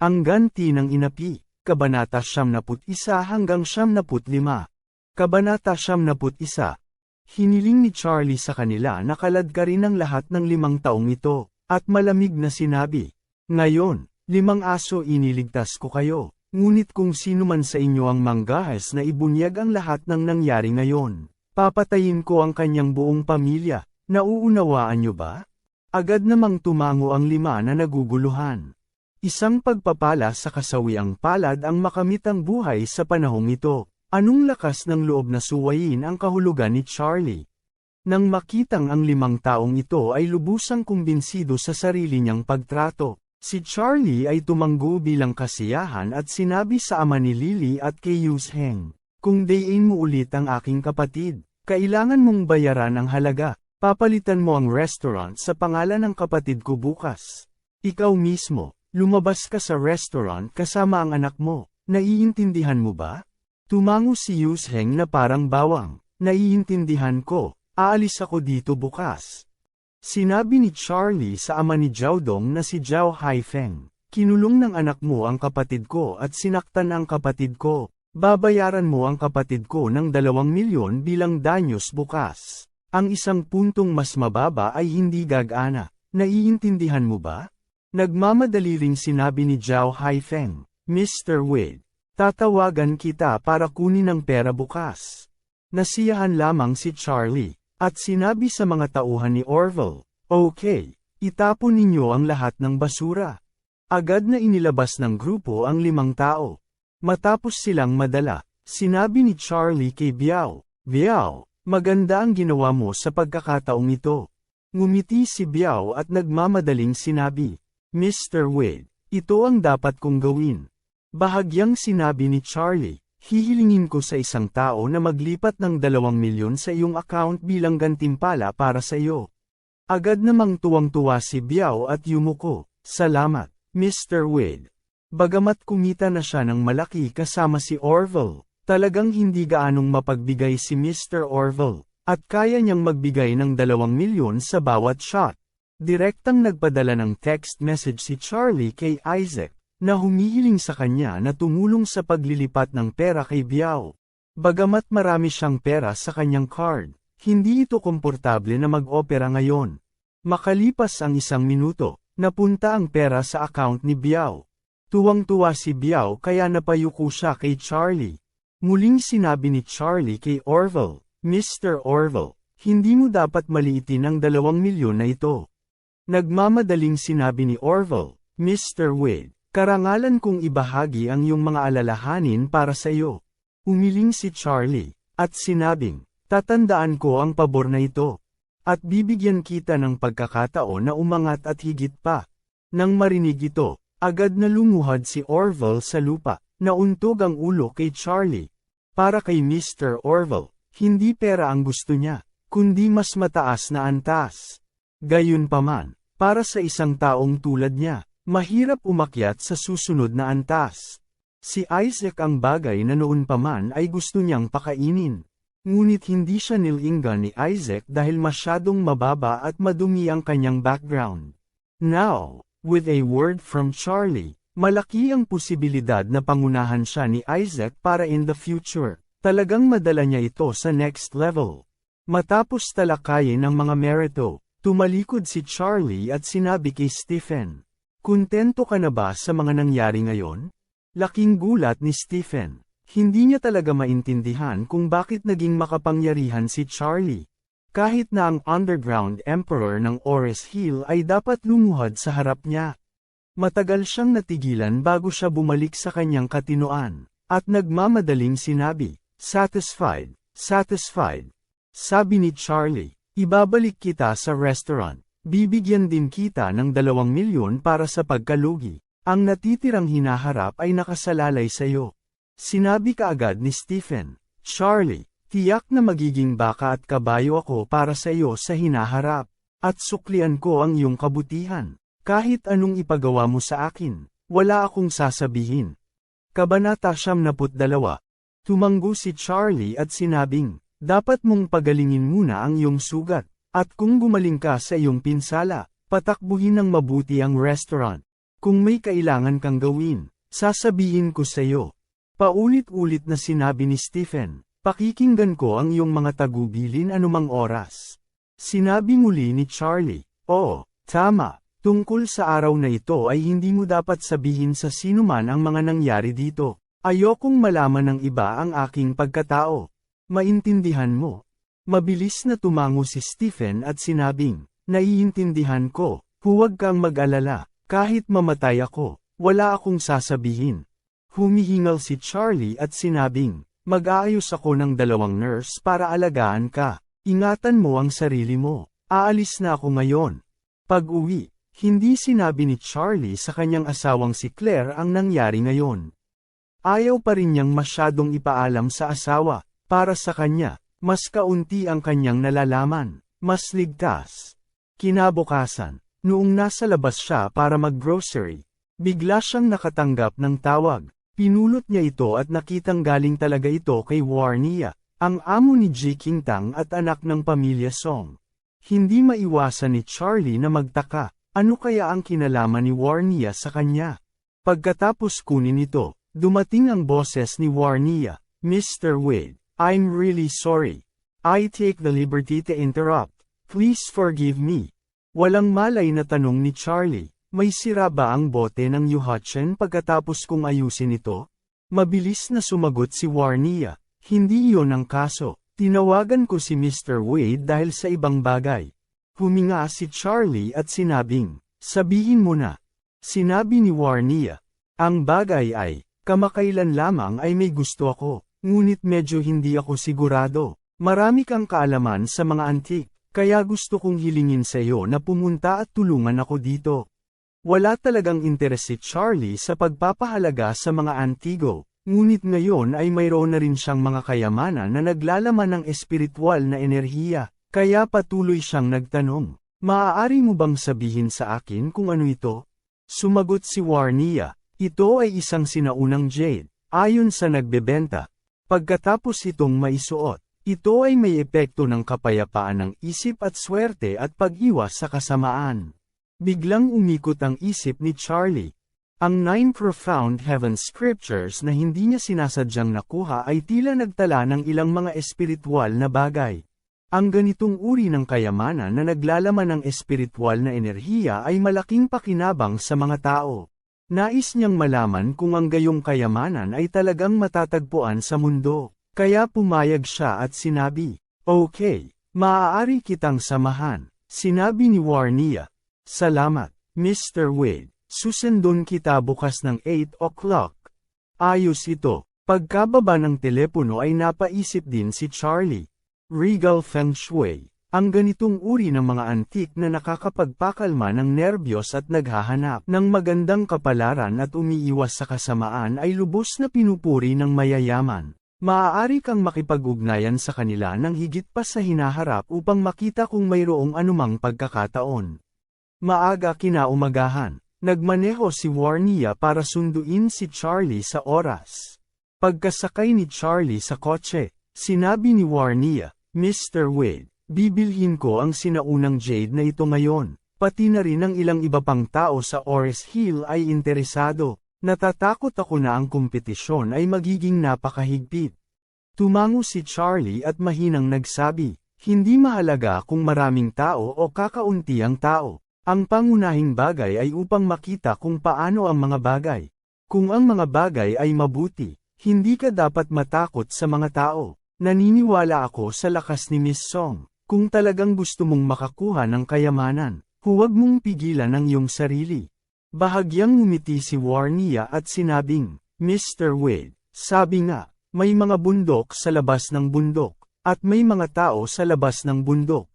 Ang ganti ng inapi, Kabanata 71 hanggang 75. Kabanata 71. Hiniling ni Charlie sa kanila na kalad ka rin ang lahat ng limang taong ito, at malamig na sinabi, Ngayon, limang aso iniligtas ko kayo, ngunit kung sino man sa inyo ang manggahas na ibunyag ang lahat ng nangyari ngayon, papatayin ko ang kanyang buong pamilya, nauunawaan nyo ba? Agad namang tumango ang lima na naguguluhan. Isang pagpapala sa kasawiang palad ang makamit ang buhay sa panahong ito. Anong lakas ng loob na suwayin ang kahulugan ni Charlie? Nang makitang ang limang taong ito ay lubusang kumbinsido sa sarili niyang pagtrato, si Charlie ay tumanggo bilang kasiyahan at sinabi sa ama ni Lily at kay Yus Heng, Kung dayin mo ulit ang aking kapatid, kailangan mong bayaran ang halaga, papalitan mo ang restaurant sa pangalan ng kapatid ko bukas. Ikaw mismo, Lumabas ka sa restaurant kasama ang anak mo, naiintindihan mo ba? Tumango si Yusheng na parang bawang, naiintindihan ko, aalis ako dito bukas. Sinabi ni Charlie sa ama ni Jiaodong na si Jiao Haifeng, kinulong ng anak mo ang kapatid ko at sinaktan ang kapatid ko, babayaran mo ang kapatid ko ng dalawang milyon bilang danyos bukas. Ang isang puntong mas mababa ay hindi gagana, naiintindihan mo ba? Nagmamadali ring sinabi ni Zhao Haifeng, Mr. Wade, tatawagan kita para kunin ang pera bukas. Nasiyahan lamang si Charlie, at sinabi sa mga tauhan ni Orville, Okay, itapon ninyo ang lahat ng basura. Agad na inilabas ng grupo ang limang tao. Matapos silang madala, sinabi ni Charlie kay Biao, Biao, maganda ang ginawa mo sa pagkakataong ito. Ngumiti si Biao at nagmamadaling sinabi, Mr. Wade, ito ang dapat kong gawin. Bahagyang sinabi ni Charlie, hihilingin ko sa isang tao na maglipat ng dalawang milyon sa iyong account bilang gantimpala para sa iyo. Agad namang tuwang-tuwa si Biao at yumuko, salamat, Mr. Wade. Bagamat kumita na siya ng malaki kasama si Orville, talagang hindi gaanong mapagbigay si Mr. Orville, at kaya niyang magbigay ng dalawang milyon sa bawat shot. Direktang nagpadala ng text message si Charlie kay Isaac, na humihiling sa kanya na tumulong sa paglilipat ng pera kay Biao. Bagamat marami siyang pera sa kanyang card, hindi ito komportable na mag-opera ngayon. Makalipas ang isang minuto, napunta ang pera sa account ni Biao. Tuwang-tuwa si Biao kaya napayuko siya kay Charlie. Muling sinabi ni Charlie kay Orville, Mr. Orville, hindi mo dapat maliitin ang dalawang milyon na ito. Nagmamadaling sinabi ni Orville, Mr. Wade, karangalan kong ibahagi ang iyong mga alalahanin para sa iyo. Umiling si Charlie, at sinabing, tatandaan ko ang pabor na ito. At bibigyan kita ng pagkakataon na umangat at higit pa. Nang marinig ito, agad na lumuhad si Orville sa lupa, nauntog ang ulo kay Charlie. Para kay Mr. Orville, hindi pera ang gusto niya, kundi mas mataas na antas. Gayunpaman, para sa isang taong tulad niya, mahirap umakyat sa susunod na antas. Si Isaac ang bagay na noon pa man ay gusto niyang pakainin. Ngunit hindi siya nilinggan ni Isaac dahil masyadong mababa at madumi ang kanyang background. Now, with a word from Charlie, malaki ang posibilidad na pangunahan siya ni Isaac para in the future. Talagang madala niya ito sa next level. Matapos talakayin ang mga merito, Tumalikod si Charlie at sinabi kay Stephen, Kuntento ka na ba sa mga nangyari ngayon? Laking gulat ni Stephen. Hindi niya talaga maintindihan kung bakit naging makapangyarihan si Charlie. Kahit na ang underground emperor ng Ores Hill ay dapat lumuhad sa harap niya. Matagal siyang natigilan bago siya bumalik sa kanyang katinoan, at nagmamadaling sinabi, Satisfied, satisfied. Sabi ni Charlie, Ibabalik kita sa restaurant. Bibigyan din kita ng dalawang milyon para sa pagkalugi. Ang natitirang hinaharap ay nakasalalay sa'yo. Sinabi kaagad ni Stephen, Charlie, tiyak na magiging baka at kabayo ako para sa iyo sa hinaharap, at suklian ko ang iyong kabutihan. Kahit anong ipagawa mo sa akin, wala akong sasabihin. Kabanata 72 Tumanggo si Charlie at sinabing, dapat mong pagalingin muna ang iyong sugat, at kung gumaling ka sa iyong pinsala, patakbuhin ng mabuti ang restaurant. Kung may kailangan kang gawin, sasabihin ko sa iyo. Paulit-ulit na sinabi ni Stephen, pakikinggan ko ang iyong mga tagubilin anumang oras. Sinabi muli ni Charlie, Oo, tama, tungkol sa araw na ito ay hindi mo dapat sabihin sa sino man ang mga nangyari dito. Ayokong malaman ng iba ang aking pagkatao. Maintindihan mo. Mabilis na tumango si Stephen at sinabing, Naiintindihan ko, huwag kang mag-alala, kahit mamatay ako, wala akong sasabihin. Humihingal si Charlie at sinabing, Mag-aayos ako ng dalawang nurse para alagaan ka. Ingatan mo ang sarili mo. Aalis na ako ngayon. Pag-uwi, hindi sinabi ni Charlie sa kanyang asawang si Claire ang nangyari ngayon. Ayaw pa rin niyang masyadong ipaalam sa asawa, para sa kanya, mas kaunti ang kanyang nalalaman, mas ligtas. Kinabukasan, noong nasa labas siya para mag-grocery, bigla siyang nakatanggap ng tawag. Pinulot niya ito at nakitang galing talaga ito kay Warnia, ang amo ni Ji Qingtang at anak ng pamilya Song. Hindi maiwasan ni Charlie na magtaka, ano kaya ang kinalaman ni Warnia sa kanya? Pagkatapos kunin ito, dumating ang boses ni Warnia, Mr. Wade, I'm really sorry. I take the liberty to interrupt. Please forgive me. Walang malay na tanong ni Charlie, may sira ba ang bote ng Yuhachin pagkatapos kong ayusin ito? Mabilis na sumagot si Warnia, hindi iyon ang kaso. Tinawagan ko si Mr. Wade dahil sa ibang bagay. Huminga si Charlie at sinabing, sabihin mo na. Sinabi ni Warnia, ang bagay ay, kamakailan lamang ay may gusto ako, ngunit medyo hindi ako sigurado. Marami kang kaalaman sa mga antik, kaya gusto kong hilingin sa iyo na pumunta at tulungan ako dito. Wala talagang interes si Charlie sa pagpapahalaga sa mga antigo, ngunit ngayon ay mayroon na rin siyang mga kayamanan na naglalaman ng espiritual na enerhiya, kaya patuloy siyang nagtanong, Maaari mo bang sabihin sa akin kung ano ito? Sumagot si Warnia, ito ay isang sinaunang jade, ayon sa nagbebenta. Pagkatapos itong maisuot, ito ay may epekto ng kapayapaan ng isip at swerte at pag-iwas sa kasamaan. Biglang umikot ang isip ni Charlie. Ang Nine Profound Heaven Scriptures na hindi niya sinasadyang nakuha ay tila nagtala ng ilang mga espiritual na bagay. Ang ganitong uri ng kayamanan na naglalaman ng espiritual na enerhiya ay malaking pakinabang sa mga tao. Nais niyang malaman kung ang gayong kayamanan ay talagang matatagpuan sa mundo. Kaya pumayag siya at sinabi, Okay, maaari kitang samahan. Sinabi ni Warnia, Salamat, Mr. Wade. Susundon kita bukas ng 8 o'clock. Ayos ito. Pagkababa ng telepono ay napaisip din si Charlie. Regal Feng Shui. Ang ganitong uri ng mga antik na nakakapagpakalma ng nerbiyos at naghahanap ng magandang kapalaran at umiiwas sa kasamaan ay lubos na pinupuri ng mayayaman. Maaari kang makipag-ugnayan sa kanila ng higit pa sa hinaharap upang makita kung mayroong anumang pagkakataon. Maaga kinaumagahan, nagmaneho si Warnia para sunduin si Charlie sa oras. Pagkasakay ni Charlie sa kotse, sinabi ni Warnia, Mr. Wade, bibilhin ko ang sinaunang jade na ito ngayon. Pati na rin ang ilang iba pang tao sa Ores Hill ay interesado. Natatakot ako na ang kompetisyon ay magiging napakahigpit. Tumango si Charlie at mahinang nagsabi, hindi mahalaga kung maraming tao o kakaunti ang tao. Ang pangunahing bagay ay upang makita kung paano ang mga bagay. Kung ang mga bagay ay mabuti, hindi ka dapat matakot sa mga tao. Naniniwala ako sa lakas ni Miss Song. Kung talagang gusto mong makakuha ng kayamanan, huwag mong pigilan ang iyong sarili. Bahagyang ngumiti si Warnia at sinabing, Mr. Wade, sabi nga, may mga bundok sa labas ng bundok, at may mga tao sa labas ng bundok.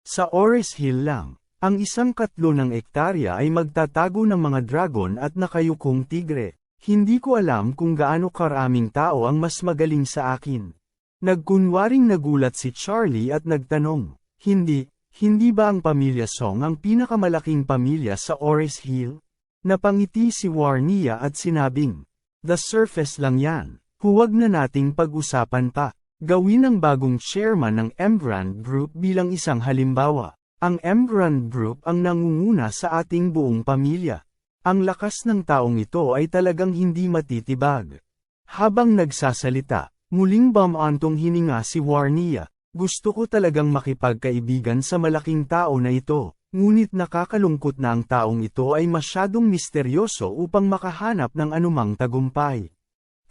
Sa Ores Hill lang, Ang isang katlo ng ektarya ay magtatago ng mga dragon at nakayukong tigre. Hindi ko alam kung gaano karaming tao ang mas magaling sa akin. Nagkunwaring nagulat si Charlie at nagtanong, Hindi, hindi ba ang pamilya Song ang pinakamalaking pamilya sa Ores Hill? Napangiti si Warnia at sinabing, The surface lang yan, huwag na nating pag-usapan pa. Gawin ang bagong chairman ng Embrand Group bilang isang halimbawa. Ang Embrand Group ang nangunguna sa ating buong pamilya. Ang lakas ng taong ito ay talagang hindi matitibag. Habang nagsasalita, muling bamantong hininga si Warnia. Gusto ko talagang makipagkaibigan sa malaking tao na ito, ngunit nakakalungkot na ang taong ito ay masyadong misteryoso upang makahanap ng anumang tagumpay.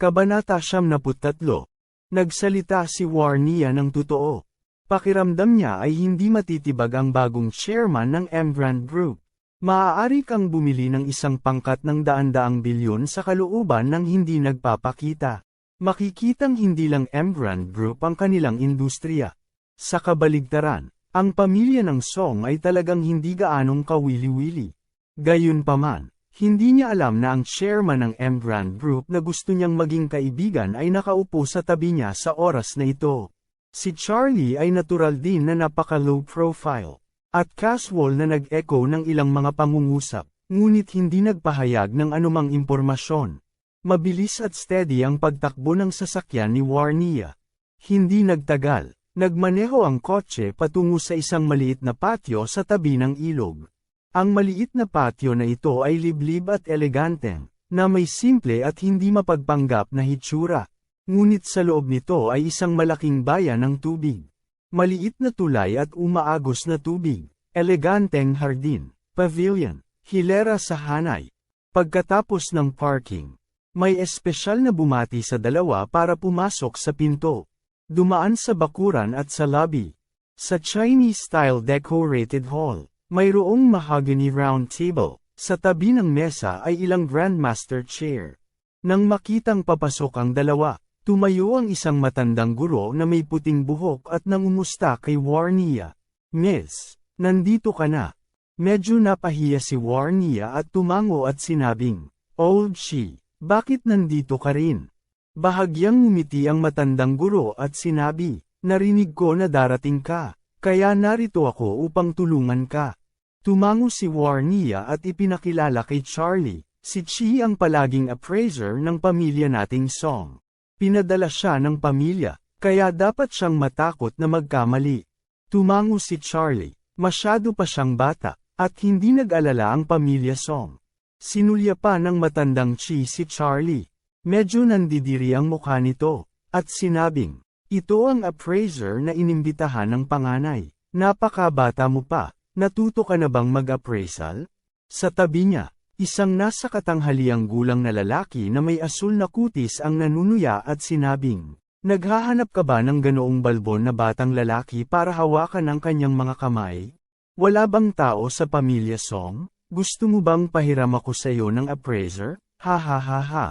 Kabanata 73 Nagsalita si Warnia ng totoo. Pakiramdam niya ay hindi matitibag ang bagong chairman ng Embrand Group. Maaari kang bumili ng isang pangkat ng daan-daang bilyon sa kalooban ng hindi nagpapakita. Makikitang hindi lang Embrand Group ang kanilang industriya. Sa kabaligtaran, ang pamilya ng Song ay talagang hindi gaanong kawili-wili. Gayunpaman, hindi niya alam na ang chairman ng Embrand Group na gusto niyang maging kaibigan ay nakaupo sa tabi niya sa oras na ito. Si Charlie ay natural din na napaka-low profile, at casual na nag-echo ng ilang mga pangungusap, ngunit hindi nagpahayag ng anumang impormasyon. Mabilis at steady ang pagtakbo ng sasakyan ni Warnia. Hindi nagtagal, nagmaneho ang kotse patungo sa isang maliit na patio sa tabi ng ilog. Ang maliit na patio na ito ay liblib at elegante, na may simple at hindi mapagpanggap na hitsura. Ngunit sa loob nito ay isang malaking bayan ng tubig. Maliit na tulay at umaagos na tubig, eleganteng hardin, pavilion, hilera sa hanay. Pagkatapos ng parking, may espesyal na bumati sa dalawa para pumasok sa pinto. Dumaan sa bakuran at sa lobby. Sa Chinese-style decorated hall. Mayroong mahogany round table. Sa tabi ng mesa ay ilang grandmaster chair. Nang makitang papasok ang dalawa, tumayo ang isang matandang guro na may puting buhok at nangumusta kay Warnia. Miss, nandito ka na. Medyo napahiya si Warnia at tumango at sinabing, Old she, bakit nandito ka rin? Bahagyang ngumiti ang matandang guro at sinabi, narinig ko na darating ka, kaya narito ako upang tulungan ka. Tumango si Warnia at ipinakilala kay Charlie, si Chi ang palaging appraiser ng pamilya nating Song. Pinadala siya ng pamilya, kaya dapat siyang matakot na magkamali. Tumango si Charlie, masyado pa siyang bata, at hindi nag-alala ang pamilya Song. Sinulya pa ng matandang Chi si Charlie. Medyo nandidiri ang mukha nito, at sinabing, ito ang appraiser na inimbitahan ng panganay. Napakabata mo pa, Natuto ka na bang mag-appraisal? Sa tabi niya, isang nasa katanghaliang gulang na lalaki na may asul na kutis ang nanunuya at sinabing, Naghahanap ka ba ng ganoong balbon na batang lalaki para hawakan ang kanyang mga kamay? Wala bang tao sa pamilya Song? Gusto mo bang pahiram ako sa iyo ng appraiser? Ha ha ha ha.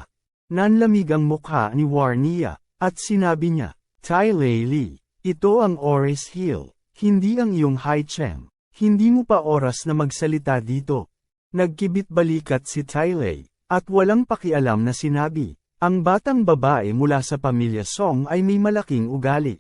Nanlamig ang mukha ni Warnia, at sinabi niya, Tai Lei Li, ito ang Oris Hill, hindi ang iyong Hai Cheng. Hindi mo pa oras na magsalita dito. Nagkibit balikat si Tylay, at walang pakialam na sinabi, ang batang babae mula sa pamilya Song ay may malaking ugali.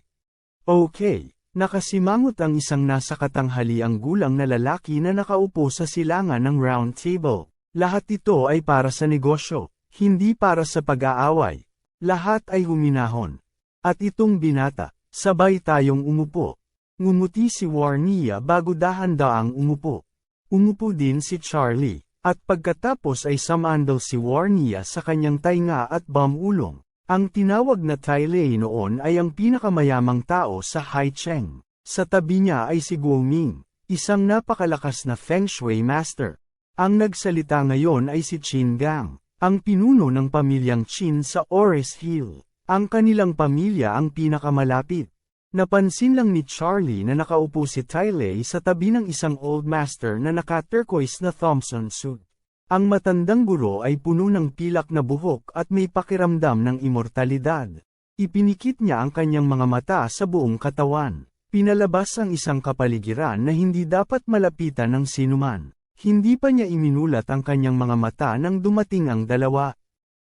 Okay, nakasimangot ang isang nasa katanghaliang gulang na lalaki na nakaupo sa silangan ng round table. Lahat ito ay para sa negosyo, hindi para sa pag-aaway. Lahat ay huminahon. At itong binata, sabay tayong umupo. Ngumuti si Warnia bago dahan-daang umupo. Umupo din si Charlie, at pagkatapos ay samandal si Warnia sa kanyang tainga at bamulong. Ang tinawag na Tai Lei noon ay ang pinakamayamang tao sa Hai Cheng. Sa tabi niya ay si Guo Ming, isang napakalakas na Feng Shui master. Ang nagsalita ngayon ay si Qin Gang, ang pinuno ng pamilyang Qin sa Ores Hill. Ang kanilang pamilya ang pinakamalapit. Napansin lang ni Charlie na nakaupo si Tyler sa tabi ng isang old master na naka-turquoise na Thompson suit. Ang matandang guro ay puno ng pilak na buhok at may pakiramdam ng imortalidad. Ipinikit niya ang kanyang mga mata sa buong katawan. Pinalabas ang isang kapaligiran na hindi dapat malapitan ng sinuman. Hindi pa niya iminulat ang kanyang mga mata nang dumating ang dalawa.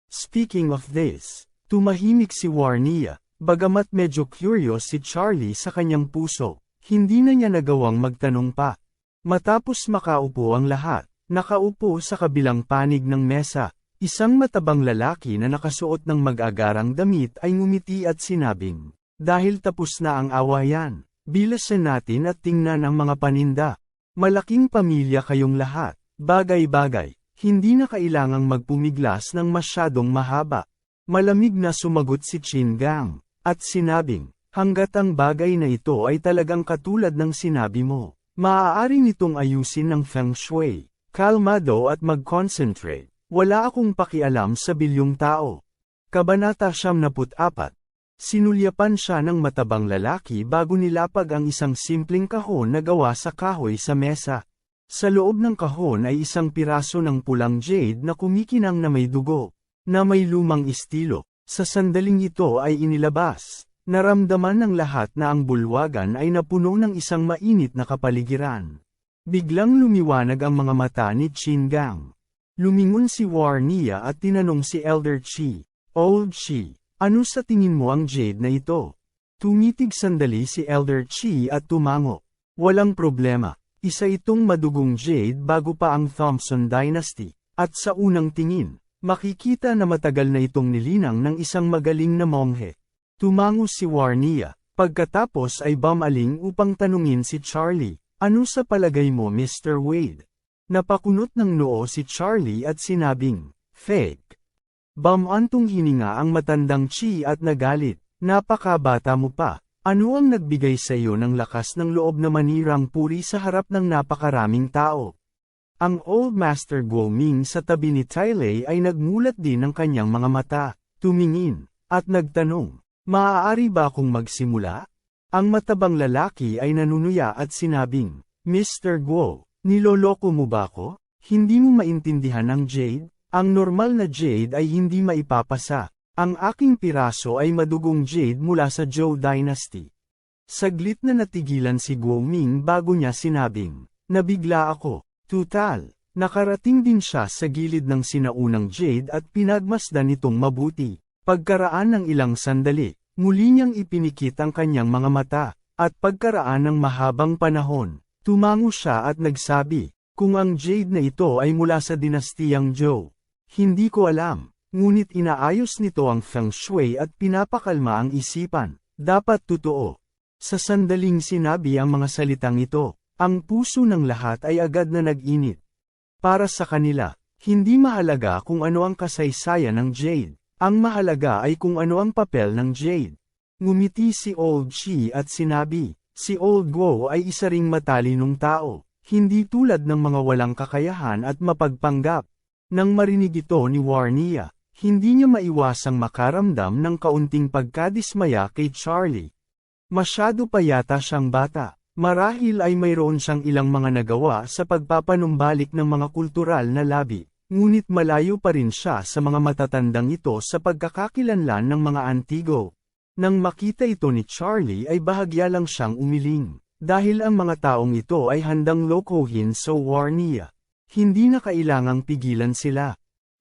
Speaking of this, tumahimik si Warnia, bagamat medyo curious si Charlie sa kanyang puso, hindi na niya nagawang magtanong pa. Matapos makaupo ang lahat, nakaupo sa kabilang panig ng mesa, isang matabang lalaki na nakasuot ng mag-agarang damit ay ngumiti at sinabing, dahil tapos na ang awayan, bilasan natin at tingnan ang mga paninda. Malaking pamilya kayong lahat, bagay-bagay, hindi na kailangang magpumiglas ng masyadong mahaba. Malamig na sumagot si Chin Gang, at sinabing, hanggat ang bagay na ito ay talagang katulad ng sinabi mo, maaari nitong ayusin ng feng shui, kalmado at mag-concentrate, wala akong pakialam sa bilyong tao. Kabanata 74 Sinulyapan siya ng matabang lalaki bago nilapag ang isang simpleng kahon na gawa sa kahoy sa mesa. Sa loob ng kahon ay isang piraso ng pulang jade na kumikinang na may dugo, na may lumang estilo. Sa sandaling ito ay inilabas. Naramdaman ng lahat na ang bulwagan ay napuno ng isang mainit na kapaligiran. Biglang lumiwanag ang mga mata ni Chin Gang. Lumingon si Warnia at tinanong si Elder Chi, Old Chi, ano sa tingin mo ang jade na ito? Tumitig sandali si Elder Chi at tumango. Walang problema, isa itong madugong jade bago pa ang Thompson Dynasty, at sa unang tingin, makikita na matagal na itong nilinang ng isang magaling na monghe. Tumango si Warnia, pagkatapos ay bumaling upang tanungin si Charlie, ano sa palagay mo Mr. Wade? Napakunot ng noo si Charlie at sinabing, fake. Bamantong hininga ang matandang Chi at nagalit, napakabata mo pa, ano ang nagbigay sa iyo ng lakas ng loob na manirang puri sa harap ng napakaraming tao? Ang Old Master Guo Ming sa tabi ni Tai Lei ay nagmulat din ng kanyang mga mata, tumingin, at nagtanong, maaari ba akong magsimula? Ang matabang lalaki ay nanunuya at sinabing, Mr. Guo, niloloko mo ba ako? Hindi mo maintindihan ang Jade? Ang normal na jade ay hindi maipapasa. Ang aking piraso ay madugong jade mula sa Zhou Dynasty. Saglit na natigilan si Guo Ming bago niya sinabing, nabigla ako, tutal, nakarating din siya sa gilid ng sinaunang jade at pinagmasdan itong mabuti. Pagkaraan ng ilang sandali, muli niyang ipinikit ang kanyang mga mata, at pagkaraan ng mahabang panahon, tumango siya at nagsabi, kung ang jade na ito ay mula sa dinastiyang Zhou, hindi ko alam, ngunit inaayos nito ang feng shui at pinapakalma ang isipan. Dapat totoo. Sa sandaling sinabi ang mga salitang ito, ang puso ng lahat ay agad na nag-init. Para sa kanila, hindi mahalaga kung ano ang kasaysayan ng Jade. Ang mahalaga ay kung ano ang papel ng Jade. Ngumiti si Old Chi at sinabi, si Old Guo ay isa ring matalinong tao, hindi tulad ng mga walang kakayahan at mapagpanggap. Nang marinig ito ni Warnia, hindi niya maiwasang makaramdam ng kaunting pagkadismaya kay Charlie. Masyado pa yata siyang bata, marahil ay mayroon siyang ilang mga nagawa sa pagpapanumbalik ng mga kultural na labi, ngunit malayo pa rin siya sa mga matatandang ito sa pagkakakilanlan ng mga antigo. Nang makita ito ni Charlie ay bahagya lang siyang umiling, dahil ang mga taong ito ay handang lokohin sa Warnia. Hindi na kailangang pigilan sila.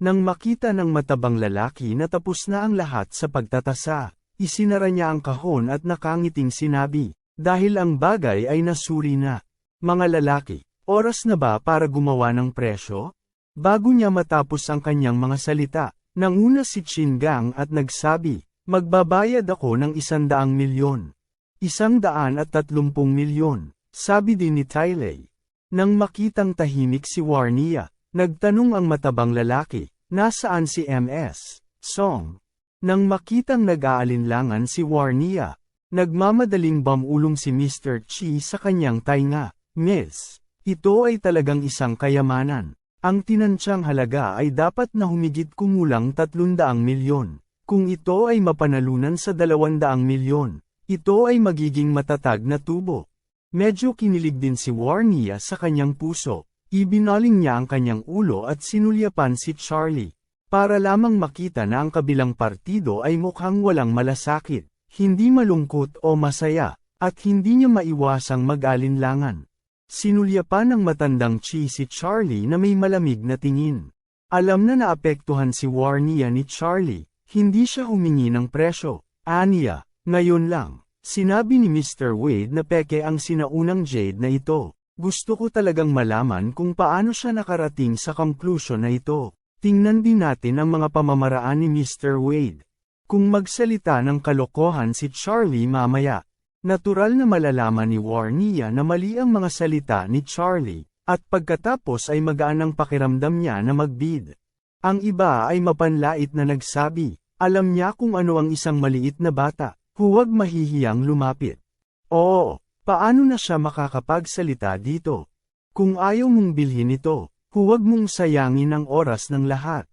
Nang makita ng matabang lalaki na tapos na ang lahat sa pagtatasa, isinara niya ang kahon at nakangiting sinabi, dahil ang bagay ay nasuri na. Mga lalaki, oras na ba para gumawa ng presyo? Bago niya matapos ang kanyang mga salita, nanguna si Chingang at nagsabi, magbabayad ako ng isandaang milyon. Isang daan at tatlumpung milyon, sabi din ni Tylay. Nang makitang tahimik si Warnia, nagtanong ang matabang lalaki, nasaan si MS, Song? Nang makitang nag-aalinlangan si Warnia, nagmamadaling bamulong si Mr. Chi sa kanyang tainga, Miss, ito ay talagang isang kayamanan. Ang tinansyang halaga ay dapat na humigit kumulang 300 milyon. Kung ito ay mapanalunan sa 200 milyon, ito ay magiging matatag na tubo. Medyo kinilig din si Warnia sa kanyang puso. Ibinaling niya ang kanyang ulo at sinulyapan si Charlie. Para lamang makita na ang kabilang partido ay mukhang walang malasakit, hindi malungkot o masaya. At hindi niya maiwasang mag-alinlangan. Sinulyapan ng matandang Chi si Charlie na may malamig na tingin. Alam na naapektuhan si Warnia ni Charlie, hindi siya humingi ng presyo. Aniya, ngayon lang, sinabi ni Mr. Wade na peke ang sinaunang Jade na ito. Gusto ko talagang malaman kung paano siya nakarating sa conclusion na ito. Tingnan din natin ang mga pamamaraan ni Mr. Wade. Kung magsalita ng kalokohan si Charlie mamaya, natural na malalaman ni Warnia na mali ang mga salita ni Charlie, at pagkatapos ay magaan ang pakiramdam niya na magbid. Ang iba ay mapanlait na nagsabi, alam niya kung ano ang isang maliit na bata, huwag mahihiyang lumapit. Oo, paano na siya makakapagsalita dito? Kung ayaw mong bilhin ito, huwag mong sayangin ang oras ng lahat.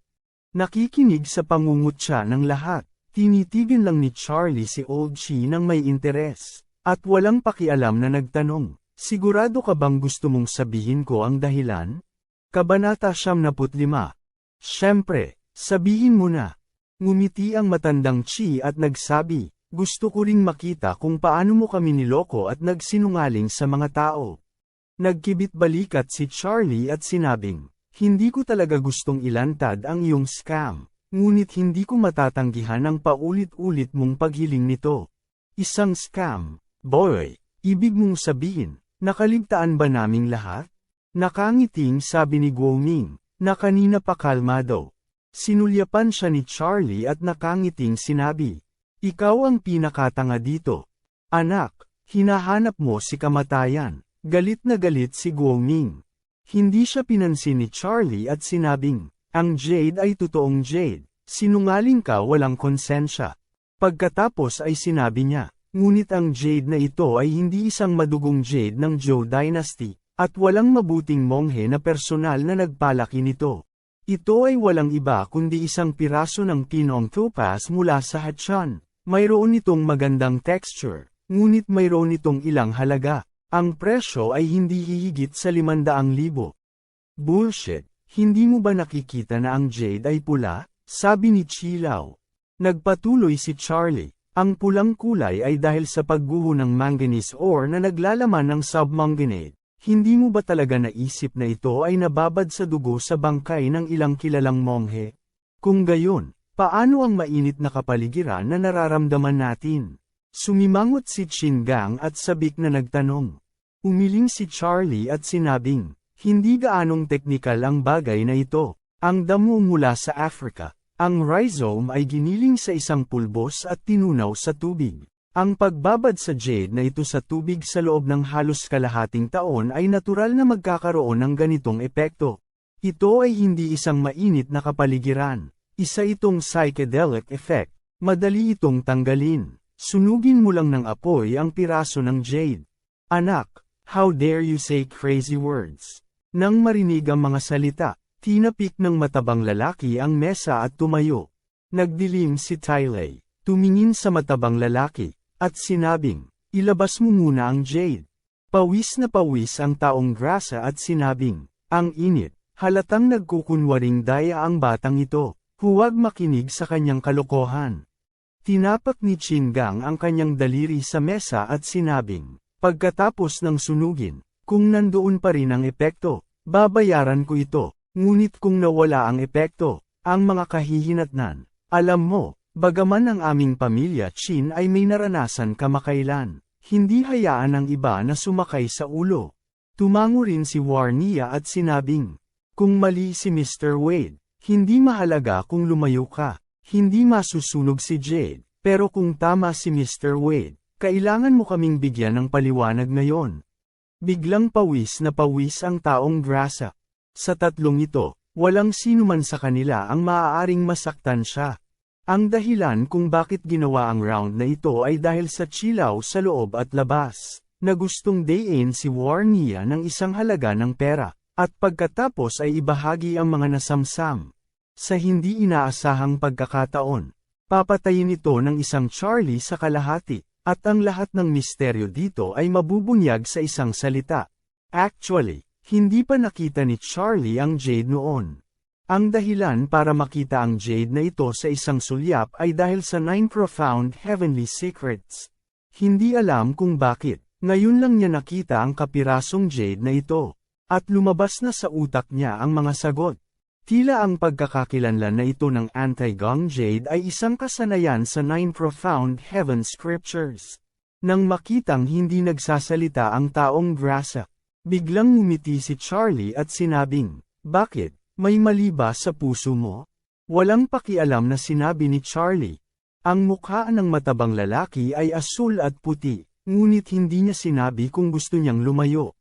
Nakikinig sa pangungutya ng lahat. Tinitigan lang ni Charlie si Old Chi nang may interes, at walang pakialam na nagtanong, sigurado ka bang gusto mong sabihin ko ang dahilan? Kabanata 75 Siyempre, sabihin mo na. Ngumiti ang matandang Chi at nagsabi, gusto ko ring makita kung paano mo kami niloko at nagsinungaling sa mga tao. Nagkibit balikat si Charlie at sinabing, hindi ko talaga gustong ilantad ang iyong scam. Ngunit hindi ko matatanggihan ang paulit-ulit mong paghiling nito. Isang scam, boy, ibig mong sabihin, nakaligtaan ba naming lahat? Nakangiting sabi ni Guoming, na kanina pa kalmado. Sinulyapan siya ni Charlie at nakangiting sinabi, Ikaw ang pinakatanga dito. Anak, hinahanap mo si kamatayan. Galit na galit si Guoming. Hindi siya pinansin ni Charlie at sinabing, ang Jade ay totoong Jade. Sinungaling ka walang konsensya. Pagkatapos ay sinabi niya, ngunit ang Jade na ito ay hindi isang madugong Jade ng Zhou Dynasty, at walang mabuting monghe na personal na nagpalaki nito. Ito ay walang iba kundi isang piraso ng pinong topaz mula sa Hatchan. Mayroon itong magandang texture, ngunit mayroon itong ilang halaga. Ang presyo ay hindi hihigit sa 500,000. Bullshit, hindi mo ba nakikita na ang jade ay pula? Sabi ni Chilaw. Nagpatuloy si Charlie. Ang pulang kulay ay dahil sa pagguho ng manganese ore na naglalaman ng submanganate. Hindi mo ba talaga naisip na ito ay nababad sa dugo sa bangkay ng ilang kilalang monghe? Kung gayon, paano ang mainit na kapaligiran na nararamdaman natin? Sumimangot si Chingang at sabik na nagtanong. Umiling si Charlie at sinabing, hindi gaanong teknikal ang bagay na ito. Ang damo mula sa Africa. Ang rhizome ay giniling sa isang pulbos at tinunaw sa tubig. Ang pagbabad sa jade na ito sa tubig sa loob ng halos kalahating taon ay natural na magkakaroon ng ganitong epekto. Ito ay hindi isang mainit na kapaligiran. Isa itong psychedelic effect. Madali itong tanggalin. Sunugin mo lang ng apoy ang piraso ng jade. Anak, how dare you say crazy words? Nang marinig ang mga salita, tinapik ng matabang lalaki ang mesa at tumayo. Nagdilim si Tylay, tumingin sa matabang lalaki, at sinabing, ilabas mo muna ang jade. Pawis na pawis ang taong grasa at sinabing, ang init, halatang nagkukunwaring daya ang batang ito, huwag makinig sa kanyang kalokohan. Tinapak ni Chingang ang kanyang daliri sa mesa at sinabing, pagkatapos ng sunugin, kung nandoon pa rin ang epekto, babayaran ko ito, ngunit kung nawala ang epekto, ang mga kahihinatnan, alam mo, bagaman ang aming pamilya Chin ay may naranasan kamakailan, hindi hayaan ang iba na sumakay sa ulo. Tumango rin si Warnia at sinabing, kung mali si Mr. Wade, hindi mahalaga kung lumayo ka, hindi masusunog si Jade, pero kung tama si Mr. Wade, kailangan mo kaming bigyan ng paliwanag ngayon. Biglang pawis na pawis ang taong grasa. Sa tatlong ito, walang sino man sa kanila ang maaaring masaktan siya. Ang dahilan kung bakit ginawa ang round na ito ay dahil sa chilaw sa loob at labas, na gustong dayin si Warnia ng isang halaga ng pera, at pagkatapos ay ibahagi ang mga nasamsam. Sa hindi inaasahang pagkakataon, papatayin ito ng isang Charlie sa kalahati. At ang lahat ng misteryo dito ay mabubunyag sa isang salita. Actually, hindi pa nakita ni Charlie ang Jade noon. Ang dahilan para makita ang Jade na ito sa isang sulyap ay dahil sa Nine Profound Heavenly Secrets. Hindi alam kung bakit, ngayon lang niya nakita ang kapirasong jade na ito. At lumabas na sa utak niya ang mga sagot. Tila ang pagkakakilanlan na ito ng anti-gong jade ay isang kasanayan sa Nine Profound Heaven Scriptures. Nang makitang hindi nagsasalita ang taong grasa, biglang ngumiti si Charlie at sinabing, Bakit, may mali ba sa puso mo? Walang pakialam na sinabi ni Charlie. Ang mukha ng matabang lalaki ay asul at puti, ngunit hindi niya sinabi kung gusto niyang lumayo.